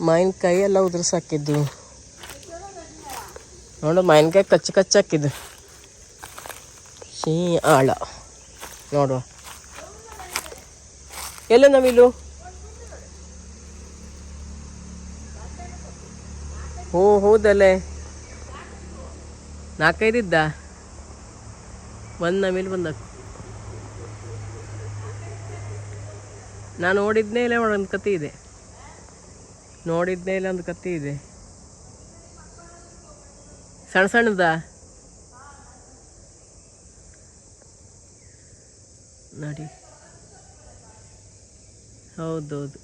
ಮಾವಿನಕಾಯಿ ಎಲ್ಲ ಉದುರ್ಸಾಕಿದ್ದು ನೋಡು ಮಾವಿನಕಾಯಿ ಕಚ್ಚಿ ಕಚ್ಚಿ ಹಾಕಿದ್ದು. ಶೀ ಆಳ. ನೋಡು. ಎಲ್ಲ ನಾವಿಲ್ಲು ಓ ಹೌದಲ್ಲೇ. ನಾಲ್ಕೈದಿದ್ದ ಒಂದು ನವಿಲು ಬಂದ ನಾನು ನೋಡಿದ್ನೇ ಇಲ್ಲ ಒಂದು ಕತೆ ಇದೆ. ನೋಡಿದ್ನೇ ಇಲ್ಲ ಒಂದು ಕತ್ತಿ ಇದೆ. ಸಣ್ಣ ಸಣ್ಣದ? ನೋಡಿ. ಹೌದೌದು.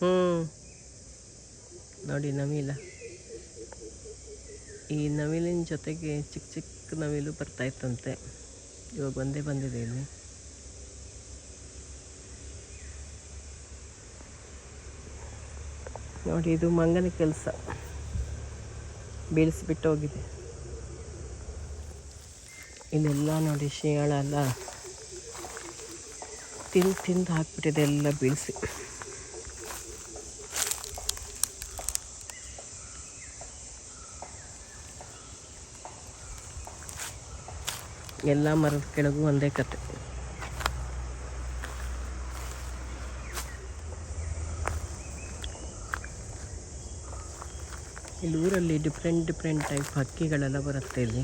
ಹ್ಞೂ ನೋಡಿ ನವಿಲ ಈ ನವಿಲಿನ ಜೊತೆಗೆ ಚಿಕ್ಕ ಚಿಕ್ಕ ನವಿಲು ಬರ್ತಾ ಇತ್ತಂತೆ. ಇವಾಗ ಒಂದೇ ಬಂದಿದೆ ಇಲ್ಲಿ. ನೋಡಿ, ಇದು ಮಂಗನ ಕೆಲಸ. ಬೀಳಿಸ್ಬಿಟ್ಟು ಹೋಗಿದೆ. ಇಲ್ಲೆಲ್ಲ ನೋಡಿ ಶಿಯಾಳ ಎಲ್ಲ ತಿಂದು ತಿಂದು ಹಾಕ್ಬಿಟ್ಟಿದೆ, ಎಲ್ಲ ಬೀಳಿಸಿ. ಎಲ್ಲ ಮರದ ಕೆಳಗೂ ಒಂದೇ ಕತೆ. ಇಲ್ಲಿ ಊರಲ್ಲಿ ಡಿಫ್ರೆಂಟ್ ಡಿಫ್ರೆಂಟ್ ಟೈಪ್ ಹಕ್ಕಿಗಳೆಲ್ಲ ಬರುತ್ತೆ ಇಲ್ಲಿ.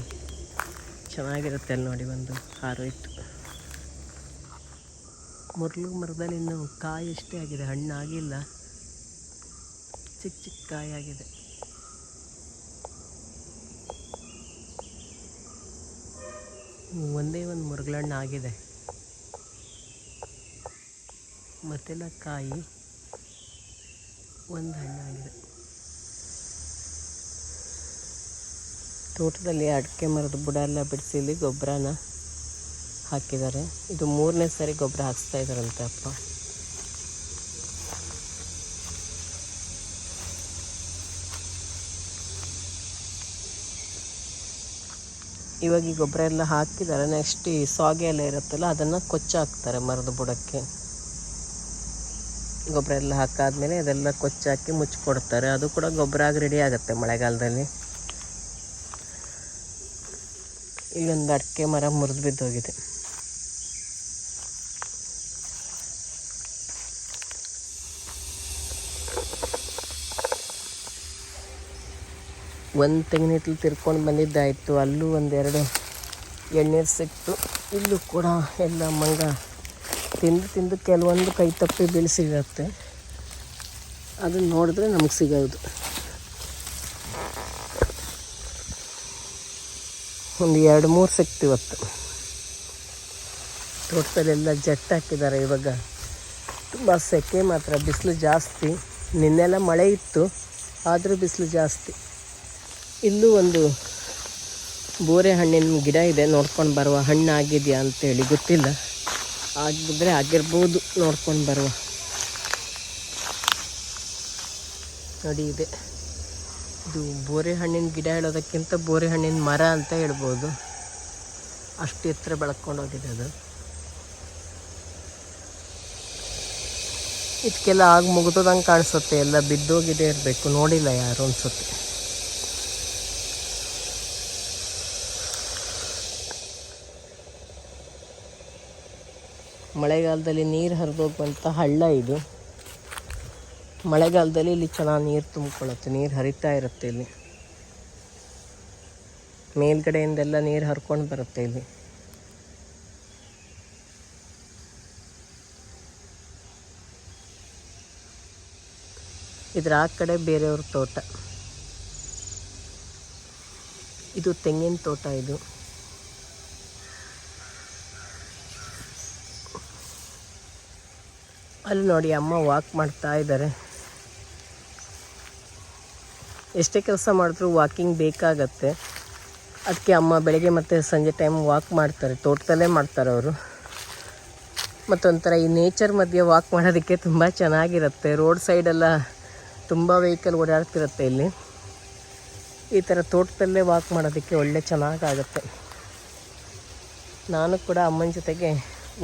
ಚೆನ್ನಾಗಿರುತ್ತೆ ಅಲ್ಲಿ ನೋಡಿ ಒಂದು ಹಾರೋಯ್ತು ಮೊದಲು ಮರದಲ್ಲಿ ಇನ್ನು ಕಾಯಿ ಅಷ್ಟೇ ಆಗಿದೆ, ಹಣ್ಣು ಆಗಿಲ್ಲ. ಚಿಕ್ಕ ಚಿಕ್ಕ ಕಾಯಿ ಆಗಿದೆ. ಒಂದೇ ಒಂದು ಮುರುಗಳಣ್ಣು ಆಗಿದೆ. ಮತ್ತೆಲ್ಲ ಕಾಯಿ, ಒಂದು ಹಣ್ಣಾಗಿದೆ. ತೋಟದಲ್ಲಿ ಅಡಿಕೆ ಮರದ ಬುಡ ಎಲ್ಲ ಬಿಡಿಸಿ ಇಲ್ಲಿ ಗೊಬ್ಬರನ ಹಾಕಿದ್ದಾರೆ. ಇದು ಮೂರನೇ ಸಾರಿ ಗೊಬ್ಬರ ಹಾಕ್ಸ್ತಾ ಇದ್ದಾರಂತೆ ಅಪ್ಪ. ಇವಾಗ ಈ ಗೊಬ್ಬರ ಎಲ್ಲ ಹಾಕಿದ್ದಾರೆ. ನೆಕ್ಸ್ಟ್ ಈ ಸಾಗೆ ಎಲ್ಲ ಇರುತ್ತಲ್ಲ, ಅದನ್ನು ಕೊಚ್ಚಾಕ್ತಾರೆ ಮರದ ಬುಡಕ್ಕೆ. ಗೊಬ್ಬರ ಎಲ್ಲ ಹಾಕಾದ್ಮೇಲೆ ಅದೆಲ್ಲ ಕೊಚ್ಚಾಕಿ ಮುಚ್ಚಿಕೊಡ್ತಾರೆ ಅದು ಕೂಡ ಗೊಬ್ಬರ ಆಗಿ ರೆಡಿ ಆಗುತ್ತೆ ಮಳೆಗಾಲದಲ್ಲಿ. ಇಲ್ಲೊಂದು ಅಡಿಕೆ ಮರ ಮುರಿದು ಬಿದ್ದೋಗಿದೆ ಒಂದು ತೆಂಗಿನ ತಿರ್ಕೊಂಡು ಬಂದಿದ್ದಾಯಿತು. ಅಲ್ಲೂ ಒಂದೆರಡು ಎಣ್ಣೀರು ಸಿಕ್ತು. ಇಲ್ಲೂ ಕೂಡ ಎಲ್ಲ ಮಂಗ ತಿಂದು ತಿಂದು ಕೆಲವೊಂದು ಕೈ ತಪ್ಪಿ ಬೀಳಿಸಿರುತ್ತೆ. ಅದನ್ನು ನೋಡಿದ್ರೆ ನಮಗೆ ಸಿಗೋದು. ಒಂದು ಎರಡು ಮೂರು ಸಿಕ್ತು ಇವತ್ತು. ತೋಟದಲ್ಲೆಲ್ಲ ಜಟ್ ಹಾಕಿದ್ದಾರೆ ಇವಾಗ. ತುಂಬ ಸೆಕೆ ಮಾತ್ರ, ಬಿಸಿಲು ಜಾಸ್ತಿ. ನಿನ್ನೆಲ್ಲ ಮಳೆ ಇತ್ತು, ಆದರೂ ಬಿಸಿಲು ಜಾಸ್ತಿ. ಇಲ್ಲೂ ಒಂದು ಬೋರೆ ಹಣ್ಣಿನ ಗಿಡ ಇದೆ, ನೋಡ್ಕೊಂಡು ಬರುವ ಹಣ್ಣು ಆಗಿದೆಯಾ ಅಂತೇಳಿ ಗೊತ್ತಿಲ್ಲ. ಆಗಿದ್ರೆ ಆಗಿರ್ಬೋದು, ನೋಡ್ಕೊಂಡು ಬರುವ. ನೋಡಿ ಇದೆ. ಇದು ಬೋರೆ ಹಣ್ಣಿನ ಗಿಡ ಹೇಳೋದಕ್ಕಿಂತ ಬೋರೆ ಹಣ್ಣಿನ ಮರ ಅಂತ ಹೇಳ್ಬೋದು. ಅಷ್ಟು ಎತ್ತರ ಬೆಳ್ಕೊಂಡು ಹೋಗಿದೆ ಅದು. ಇದಕ್ಕೆಲ್ಲ ಆಗ ಮುಗಿದೋದಂಗೆ ಕಾಣಿಸುತ್ತೆ. ಎಲ್ಲ ಬಿದ್ದೋಗಿದೆ ಇರಬೇಕು. ನೋಡಿಲ್ಲ ಯಾರು ಅನ್ಸುತ್ತೆ. ಮಳೆಗಾಲದಲ್ಲಿ ನೀರು ಹರಿದೋಗುವಂಥ ಹಳ್ಳ ಇದು. ಮಳೆಗಾಲದಲ್ಲಿ ಇಲ್ಲಿ ಚೆನ್ನಾಗಿ ನೀರು ತುಂಬಿಕೊಳ್ಳುತ್ತೆ. ನೀರು ಹರಿತಾ ಇರುತ್ತೆ ಇಲ್ಲಿ. ಮೇಲ್ಗಡೆಯಿಂದೆಲ್ಲ ನೀರು ಹರ್ಕೊಂಡು ಬರುತ್ತೆ ಇಲ್ಲಿ. ಇದ್ರ ಆ ಕಡೆ ಬೇರೆಯವ್ರ ತೋಟ. ಇದು ತೆಂಗಿನ ತೋಟ ಇದು. ಅಲ್ಲಿ ನೋಡಿ ಅಮ್ಮ ವಾಕ್ ಮಾಡ್ತಾ ಇದ್ದಾರೆ ಎಷ್ಟೇ ಕೆಲಸ ಮಾಡಿದ್ರು ವಾಕಿಂಗ್ ಬೇಕಾಗತ್ತೆ. ಅದಕ್ಕೆ ಅಮ್ಮ ಬೆಳಗ್ಗೆ ಮತ್ತು ಸಂಜೆ ಟೈಮ್ ವಾಕ್ ಮಾಡ್ತಾರೆ. ತೋಟದಲ್ಲೇ ಮಾಡ್ತಾರೆ ಅವರು. ಮತ್ತೊಂಥರ ಈ ನೇಚರ್ ಮಧ್ಯೆ ವಾಕ್ ಮಾಡೋದಕ್ಕೆ ತುಂಬ ಚೆನ್ನಾಗಿರುತ್ತೆ. ರೋಡ್ ಸೈಡೆಲ್ಲ ತುಂಬ ವೆಹಿಕಲ್ ಓಡಾಡ್ತಿರುತ್ತೆ ಇಲ್ಲಿ. ಈ ಥರ ತೋಟದಲ್ಲೇ ವಾಕ್ ಮಾಡೋದಕ್ಕೆ ಒಳ್ಳೆ ಚೆನ್ನಾಗಾಗುತ್ತೆ. ನಾನು ಕೂಡ ಅಮ್ಮನ ಜೊತೆಗೆ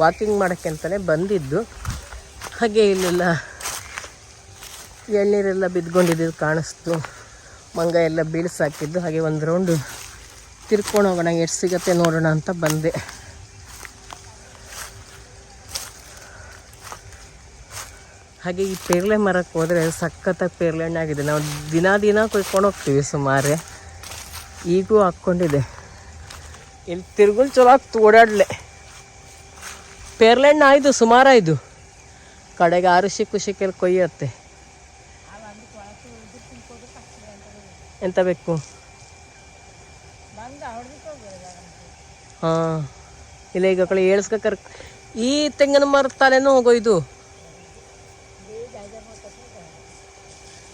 ವಾಕಿಂಗ್ ಮಾಡೋಕ್ಕೆ ಅಂತಲೇ ಬಂದಿದ್ದು. ಹಾಗೆ ಇಲ್ಲೆಲ್ಲ ಎಳ್ನೀರೆಲ್ಲ ಬಿದ್ಕೊಂಡಿದ್ದು ಕಾಣಿಸ್ತು. ಮಂಗ ಎಲ್ಲ ಬೀಳ್ಸಾಕಿದ್ದು ಹಾಗೆ ಒಂದು ರೌಂಡು ತಿರ್ಕೊಂಡು ಹೋಗೋಣ. ಎಷ್ಟು ಸಿಗತ್ತೆ ನೋಡೋಣ ಅಂತ ಬಂದೆ. ಹಾಗೆ ಈ ಪೇರ್ಲೆ ಮರಕ್ಕೆ ಹೋದರೆ ಸಖತ್ತಾಗಿ ಪೇರ್ಲೆ ಹಣ್ಣು ಆಗಿದೆ. ನಾವು ದಿನ ದಿನ ಕೊಯ್ಕೊಂಡು ಹೋಗ್ತೀವಿ ಸುಮಾರೇ. ಈಗೂ ಹಾಕ್ಕೊಂಡಿದೆ. ಇಲ್ಲಿ ತಿರ್ಗುಲ್ ಚಲೋ ಆಗ್ತು ಓಡಾಡಲೆ. ಪೇರ್ಲೆ ಹಣ್ಣು ಆಯಿತು ಸುಮಾರು ಕಡೆಗೆ ಕಡೆಗೆ ಆರುಷಿ ಶಿಕ್ಕಲ್ಲಿ ಕೊಯ್ಯತ್ತೆ. ಎಂತ ಬೇಕು? ಹಾ. ಇಲ್ಲ ಈಗ ಕಳೆ ಏಳ್ಸ್ಕ ಕರ್ ಈ ತೆಂಗಿನ ಮರದ ತಲೆನೂ ಹೋಗೋಯ್ದು.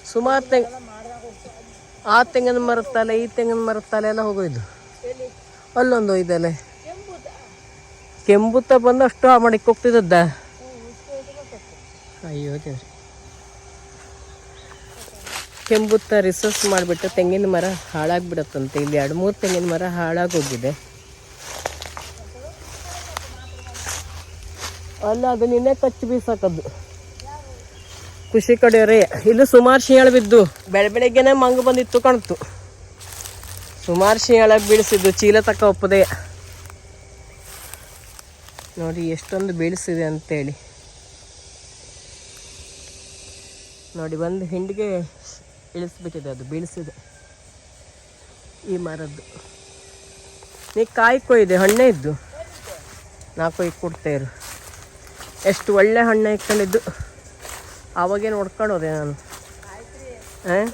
ಸುಮಾರು ತೆಂಗ್ ಆ ತೆಂಗಿನ ಮರದ ತಲೆ ಈ ತೆಂಗಿನ ಮರದ ತಲೆ ಹೋಗೋ ಹೋಗೋಯ್ದು ಅಲ್ಲೊಂದು ಒಯ್ದಲೆ ಕೆಂಬುತ್ತ ಬಂದು ಅಷ್ಟು ಆ ಹೋಗ್ತಿದ್ದದ್ದ. ಅಯ್ಯೋ ದೇವ್ರಿ ಕೆಂಬುತ್ತ ರಿಸರ್ಚ್ ಮಾಡಿಬಿಟ್ಟು ತೆಂಗಿನ ಮರ ಹಾಳಾಗ್ಬಿಡತ್ತಂತೆ. ಇಲ್ಲಿ ಎರಡು ಮೂರು ತೆಂಗಿನ ಮರ ಹಾಳಾಗೋಗಿದೆ. ಅಲ್ಲ, ಅದು ನಿನ್ನೆ ಕಚ್ಚಿ ಬೀಸಾಕದ್ದು. ಖುಷಿ ಕಡೆಯವ್ರೆ, ಇಲ್ಲಿ ಸುಮಾರು ಶಿಯಾಳ ಬಿದ್ದು, ಬೆಳೆ ಬೆಳಿಗ್ಗೆನೆ ಮಂಗ ಬಂದಿತ್ತು ಕಾಣ್ತು. ಸುಮಾರು ಶಿಯಾಳ ಬೀಳಿಸಿದ್ದು, ಚೀಲ ತಕ್ಕ ಒಪ್ಪದೆ. ನೋಡಿ, ಎಷ್ಟೊಂದು ಬೀಳಿಸಿದೆ ಅಂತೇಳಿ. ನೋಡಿ, ಬಂದು ಹಿಂಡಿಗೆ ಇಳಿಸ್ಬಿಟ್ಟಿದೆ ಅದು ಬೀಳಿಸಿದೆ. ಈ ಮರದ್ದು. ನೀ ಕಾಯಿ ಕೊಯ್ದೆ ಹಣ್ಣೆ ಇದ್ದು. ನಾ ಕೊಯ್ ಕೊಡ್ತೇರು ಎಷ್ಟು ಒಳ್ಳೆ ಹಣ್ಣು ಇಟ್ಕೊಂಡಿದ್ದು. ಆವಾಗೇ ನೋಡ್ಕೊಂಡು ಹೋದೆ ನಾನು ಹಾಂ?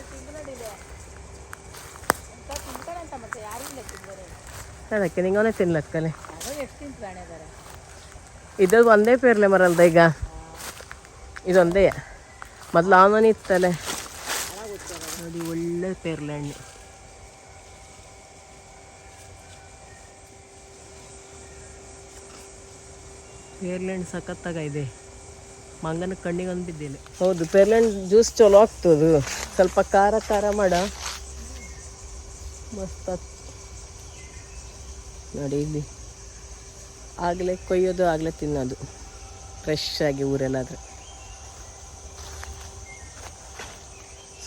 ಅದಕ್ಕೆ ನಿಂಗವನೇ ತಿನ್ಲಕ್ಕಲೆ ಇದು ಒಂದೇ ಪೇರ್ಲೆ ಮರಲ್ದ ಈಗ? ಇದೊಂದೇ. ಮೊದ್ಲು ಅವನೇ ನೋಡಿ ಒಳ್ಳೆ ಪೇರ್ಲೆ ಹಣ್ಣು ಪೇರ್ಲೆ ಹಣ್ಣು ಸಖತ್ತಾಗಿದೆ ಮಂಗನ ಕಣ್ಣಿಗೆ ಒಂದು ಬಿದ್ದಿಲ್ಲ ಹೌದು ಪೇರ್ಲೆ ಹಣ್ಣು ಜ್ಯೂಸ್ ಚಲೋ ಆಗ್ತದು ಸ್ವಲ್ಪ ಖಾರ ಖಾರ ಮಾಡ. ಮಸ್ತ್ ನೋಡಿ ಇಲ್ಲಿ. ಆಗಲೇ ಕೊಯ್ಯೋದು, ಆಗಲೇ ತಿನ್ನೋದು. ಫ್ರೆಶ್ ಆಗಿ ಊರೆಲ್ಲಾದ್ರೆ.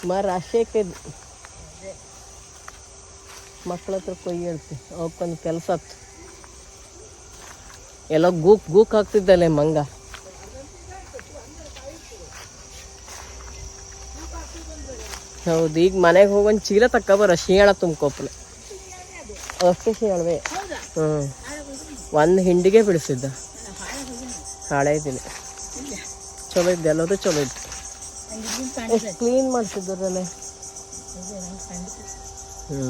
ಸುಮಾರು ರಾಶಿ ಮಕ್ಕಳ ಹತ್ರ ಕೊಯ್ಯಿ ಹೇಳ್ತಿ ಅವಕ್ಕೊಂದು ಕೆಲಸ ಎಲ್ಲ ಗೂಕ್ ಗೂಕ್ ಹಾಕ್ತಿದ್ದಲ್ಲೇ ಮಂಗ. ಹೌದು, ಈಗ ಮನೆಗೆ ಹೋಗೊಂದು ಚೀಲ ತಕ್ಕ ಶಿಯಾಳ ತುಂಬ್ಕೊಪ್ಲೆ. ಅಷ್ಟೇ ಶೀಳವೆ. ಹ್ಞೂ ಒಂದು ಹಿಂಡಿಗೆ ಬಿಡಿಸಿದ್ದ. ಹಾಳೆ ಇದ್ದೀನಿ ಚಲೋ ಇದ್ದೆಲ್ಲದು ಚಲೋ ಇತ್ತು. ಎಷ್ಟು ಕ್ಲೀನ್ ಮಾಡ್ತಿದ್ದರಲ್ಲೇ ಹ್ಞೂ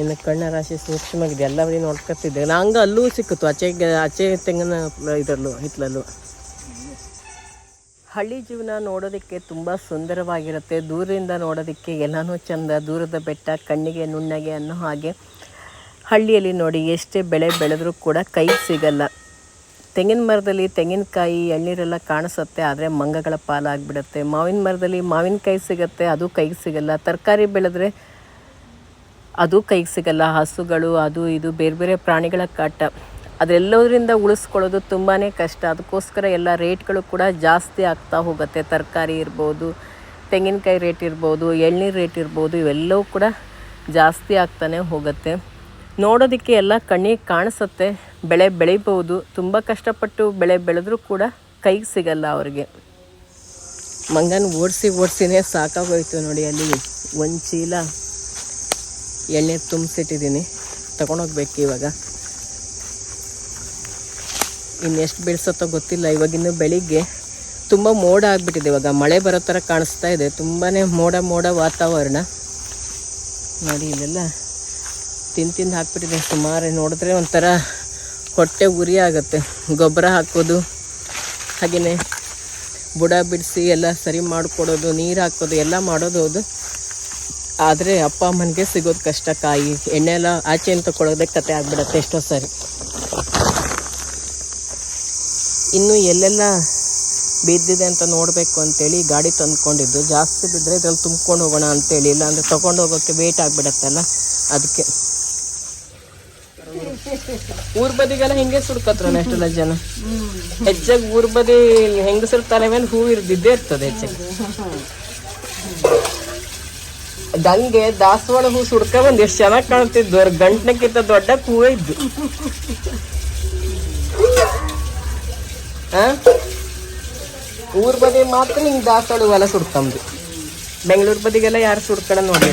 ಇನ್ನು ಕಣ್ಣ ರಾಶಿ ಸೂಕ್ಷ್ಮವಾಗಿದೆ ಎಲ್ಲ ಬರೀ ನೋಡ್ಕೊತಿದ್ದೆ ನಂಗೆ ಅಲ್ಲೂ ಸಿಕ್ಕಿತು. ಆಚೆಗೆ ಆಚೆ ತೆಂಗಿನ ಇದರಲ್ಲೂ ಹಿತ್ಲಲ್ಲೂ ಹಳ್ಳಿ ಜೀವನ ನೋಡೋದಕ್ಕೆ ತುಂಬ ಸುಂದರವಾಗಿರುತ್ತೆ. ದೂರದಿಂದ ನೋಡೋದಕ್ಕೆ ಎಲ್ಲನೂ ಚಂದ. ದೂರದ ಬೆಟ್ಟ ಕಣ್ಣಿಗೆ ನುಣ್ಣಗೆ ಅನ್ನೋ ಹಾಗೆ ಹಳ್ಳಿಯಲ್ಲಿ ನೋಡಿ ಎಷ್ಟೇ ಬೆಳೆ ಬೆಳೆದರೂ ಕೂಡ ಕೈ ಸಿಗಲ್ಲ. ತೆಂಗಿನ ಮರದಲ್ಲಿ ತೆಂಗಿನಕಾಯಿ ಎಳ್ನೀರೆಲ್ಲ ಕಾಣಿಸುತ್ತೆ, ಆದರೆ ಮಂಗಗಳ ಪಾಲಾಗಿಬಿಡುತ್ತೆ. ಮಾವಿನ ಮರದಲ್ಲಿ ಮಾವಿನಕಾಯಿ ಸಿಗುತ್ತೆ, ಅದು ಕೈಗೆ ಸಿಗಲ್ಲ. ತರಕಾರಿ ಬೆಳೆದ್ರೆ ಅದು ಕೈಗೆ ಸಿಗಲ್ಲ. ಹಸುಗಳು, ಅದು ಇದು, ಬೇರೆ ಬೇರೆ ಪ್ರಾಣಿಗಳ ಕಾಟ. ಅದೆಲ್ಲದರಿಂದ ಉಳಿಸ್ಕೊಳ್ಳೋದು ತುಂಬಾ ಕಷ್ಟ. ಅದಕ್ಕೋಸ್ಕರ ಎಲ್ಲ ರೇಟ್ಗಳು ಕೂಡ ಜಾಸ್ತಿ ಆಗ್ತಾ ಹೋಗುತ್ತೆ. ತರಕಾರಿ ಇರ್ಬೋದು, ತೆಂಗಿನಕಾಯಿ ರೇಟ್ ಇರ್ಬೋದು, ಎಳ್ನೀರು ರೇಟ್ ಇರ್ಬೋದು, ಇವೆಲ್ಲವೂ ಕೂಡ ಜಾಸ್ತಿ ಆಗ್ತಾನೆ ಹೋಗುತ್ತೆ. ನೋಡೋದಕ್ಕೆ ಎಲ್ಲ ಕಣ್ಣಿಗೆ ಕಾಣಿಸುತ್ತೆ. ಬೆಳೆ ಬೆಳಿಬೋದು ತುಂಬ ಕಷ್ಟಪಟ್ಟು ಬೆಳೆ ಬೆಳೆದ್ರೂ ಕೂಡ ಕೈಗೆ ಸಿಗಲ್ಲ ಅವ್ರಿಗೆ. ಮಂಗನ ಓಡಿಸಿ ಓಡಿಸಿನೇ ಸಾಕಾಗೋಯ್ತು ನೋಡಿ ಅಲ್ಲಿ. ಒಂದು ಚೀಲ ಎಣ್ಣೆ ತುಂಬಿಸಿಟ್ಟಿದ್ದೀನಿ. ತಗೊಂಡೋಗ್ಬೇಕು ಇವಾಗ. ಇನ್ನೆಷ್ಟು ಬೆಳೆಸತ್ತೋ ಗೊತ್ತಿಲ್ಲ. ಇವಾಗಿನ್ನು ಬೆಳಿಗ್ಗೆ ತುಂಬ ಮೋಡ ಆಗಿಬಿಟ್ಟಿದೆ ಇವಾಗ. ಮಳೆ ಬರೋ ಥರ ಕಾಣಿಸ್ತಾ ಇದೆ. ತುಂಬಾ ಮೋಡ ಮೋಡ ವಾತಾವರಣ. ನೋಡಿ ಇಲ್ಲೆಲ್ಲ ತಿಂದು ತಿಂದು ಹಾಕ್ಬಿಟ್ಟಿದೆ. ಸುಮಾರು ನೋಡಿದ್ರೆ ಒಂಥರ ಹೊಟ್ಟೆ ಉರಿ ಆಗುತ್ತೆ. ಗೊಬ್ಬರ ಹಾಕೋದು ಹಾಗೆಯೇ ಬುಡ ಬಿಡಿಸಿ ಎಲ್ಲ ಸರಿ ಮಾಡಿಕೊಡೋದು, ನೀರು ಹಾಕೋದು, ಎಲ್ಲ ಮಾಡೋದು ಹೌದು. ಆದರೆ ಅಪ್ಪ ಅಮ್ಮನಿಗೆ ಸಿಗೋದು ಕಷ್ಟ ಕಾಯಿ, ಎಣ್ಣೆ ಎಲ್ಲ ಆಚೆಯಿಂದ ತಗೊಳ್ಳೋದೇ ಕತೆ ಆಗ್ಬಿಡತ್ತೆ ಎಷ್ಟೋ ಸರಿ. ಇನ್ನು ಎಲ್ಲೆಲ್ಲ ಬಿದ್ದಿದೆ ಅಂತ ನೋಡಬೇಕು ಅಂತೇಳಿ ಗಾಡಿ ತಂದ್ಕೊಂಡಿದ್ದು. ಜಾಸ್ತಿ ಬಿದ್ದರೆ ಇದ್ರಲ್ಲಿ ತುಂಬ್ಕೊಂಡು ಹೋಗೋಣ ಅಂತೇಳಿ, ಇಲ್ಲಾಂದರೆ ತೊಗೊಂಡು ಹೋಗೋಕ್ಕೆ ವೇಟ್ ಆಗಿಬಿಡತ್ತಲ್ಲ ಅದಕ್ಕೆ. ಊರ್ ಬದಿಗೆಲ್ಲ ಹಿಂಗೆ ಸುಡ್ಕತ್ರ ಎಷ್ಟೆಲ್ಲ ಜನ ಹೆಚ್ಚಾಗಿ ಊರ್ ಬದಿ ಹೆಂಗಸರ ತಲೆ ಮೇಲೆ ಹೂ ಇರ್ದಿದ್ದೇ ಇರ್ತದೆ ಹೆಚ್ಚಾಗಿ. ದಂಗೆ ದಾಸವಾಳ ಹೂ ಸುಡ್ಕ ಬಂದ್ ಎಷ್ಟು ಚೆನ್ನಾಗಿ ಕಾಣ್ತಿದ್ವು. ಅವ್ರ ಗಂಟ್ನಕ್ಕಿಂತ ದೊಡ್ಡ ಹೂವೇ ಇದ್ದು? ಊರ್ ಬದಿ ಮಾತ್ರ ಹಿಂಗೆ ದಾಸವಾಳ ಹೂವೆಲ್ಲ ಸುಡ್ಕೊಂಬು ಬೆಂಗಳೂರು ಬದಿಗೆಲ್ಲ ಯಾರು ಸುಡ್ಕಣ ನೋಡಿ